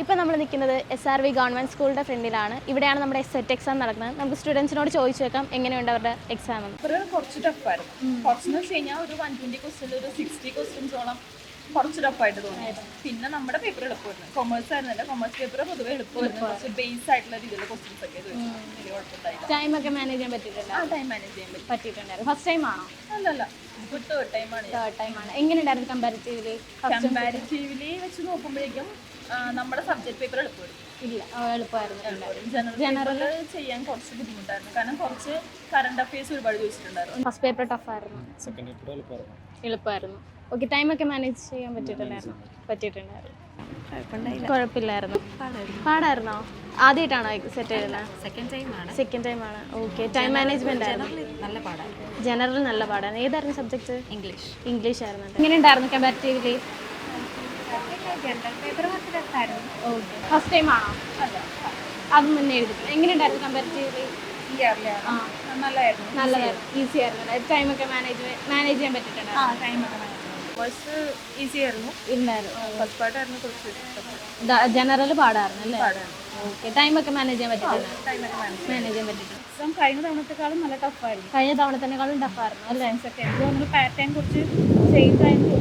ഇപ്പം നമ്മൾ നിൽക്കുന്നത് എസ് ആർ വി ഗവൺമെന്റ് സ്കൂളിന്റെ ഫ്രണ്ടിലാണ്. ഇവിടെയാണ് നമ്മുടെ സെറ്റ് എക്സാം നടക്കുന്നത്. നമുക്ക് സ്റ്റുഡൻസിനോട് ചോദിച്ചു വെക്കാം എങ്ങനെയുണ്ട് അവരുടെ എക്സാം കുറച്ച് ടഫായിരുന്നു കുറച്ചെന്ന് വെച്ച് കഴിഞ്ഞാൽ ഒരു വൺ ട്വന്റി ക്വസ്റ്റ്യൻ ഒരു സിക്സ്റ്റി ക്വസ്റ്റ്യൻസോളം കുറച്ച് ടഫായിട്ട് തോന്നി പിന്നെ നമ്മുടെ പേപ്പർ എളുപ്പമായിരുന്നു. കൊമേഴ്സ് ആയിരുന്നില്ല. കൊമേഴ്സ് പേപ്പർ പൊതുവെ എളുപ്പമായിരുന്നു. കുറച്ച് ബേസ് ആയിട്ടുള്ള രീതിയിലുള്ള ക്വസ്റ്റ്യൻസ് ഒക്കെ ടൈം ഒക്കെ മാനേജ് ചെയ്യാൻ പറ്റിയിട്ടുണ്ട്? ആ ടൈം മാനേജ് ചെയ്യാൻ പറ്റും. പറ്റിയിട്ടുണ്ടായിരുന്നു. ഫസ്റ്റ് ടൈം ആണോ? അല്ലല്ല. ഇപ്പോൾ തേർഡ് ടൈമാണ് എങ്ങനെയുണ്ടായിരുന്നു കമ്പാരിറ്റീവ്ലി കമ്പാരിറ്റീവ്ലി വെച്ച് നോക്കുമ്പോഴേക്കും നമ്മുടെ സബ്ജക്ട് പേപ്പർ എളുപ്പമായിരുന്നു. ഇല്ല എളുപ്പമായിരുന്നു. ജനറൽ ജനറൽ ചെയ്യാൻ കുറച്ച് ബുദ്ധിമുട്ടായിരുന്നു. കാരണം കുറച്ച് കറണ്ട് അഫയേഴ്സ് ഒരുപാട് ചോദിച്ചിട്ടുണ്ടായിരുന്നു. ഫസ്റ്റ് പേപ്പർ ടഫായിരുന്നു സെക്കൻഡ് പേപ്പർ എളുപ്പമായിരുന്നു. എളുപ്പമായിരുന്നു. ഓക്കെ ടൈമൊക്കെ മാനേജ് ചെയ്യാൻ പറ്റിയിട്ടുണ്ടായിരുന്നു. പറ്റിയിട്ടുണ്ടായിരുന്നു. കുഴപ്പമില്ലായിരുന്നു. പാടായിരുന്നോ? ആദ്യമായിട്ടാണോ സെറ്റ് ചെയ്യുന്നത്? സെക്കൻഡ് ടൈം ആണ്. സെക്കൻഡ് ടൈമാണ് ഓക്കെ ടൈം മാനേജ്മെന്റ് ആയിരുന്നു. നല്ല പാടാണ്. ജനറൽ നല്ല പാടാണ്. ഏതായിരുന്നു സബ്ജക്ട് ഇംഗ്ലീഷ് ഇംഗ്ലീഷ് ആയിരുന്നു. എങ്ങനെയുണ്ടായിരുന്നു കമ്പാരിറ്റീവ്ലി ജനറൽ പേപ്പർ കുറച്ച് ടഫായിരുന്നു ഓക്കെ ഫസ്റ്റ് ടൈം ആണോ? അത്. മുന്നേ എഴുതി എങ്ങനെയുണ്ടായിരുന്നു കമ്പാരിറ്റീവ്ലി ഈ ഇയറിലാണ് ആ. നല്ലതായിരുന്നു. നല്ലതായിരുന്നു ഈസി ആയിരുന്നു ടൈമൊക്കെ മാനേജ് മാനേജ് ചെയ്യാൻ പറ്റിയിട്ടുണ്ടായിരുന്നു ഈസി ആയിരുന്നു. ഇല്ലായിരുന്നു. ഫസ്റ്റ് പാട്ടായിരുന്നു കുറച്ച് ജനറൽ പാടായിരുന്നു അല്ലേ? ഓക്കെ. ടൈമൊക്കെ മാനേജ് ചെയ്യാൻ പറ്റിയിട്ടുണ്ട് ടൈമൊക്കെ മാനേജ് മാനേജ് ചെയ്യാൻ പറ്റിയിട്ടുണ്ട്. എക്സാം കഴിഞ്ഞ തവണത്തെക്കാളും നല്ല ടഫായിരുന്നു കഴിഞ്ഞ തവണത്തേക്കാളും ടഫായിരുന്നു അല്ലേ? പാറ്റേൺ കുറച്ച് ചേഞ്ച് ആയിരുന്നു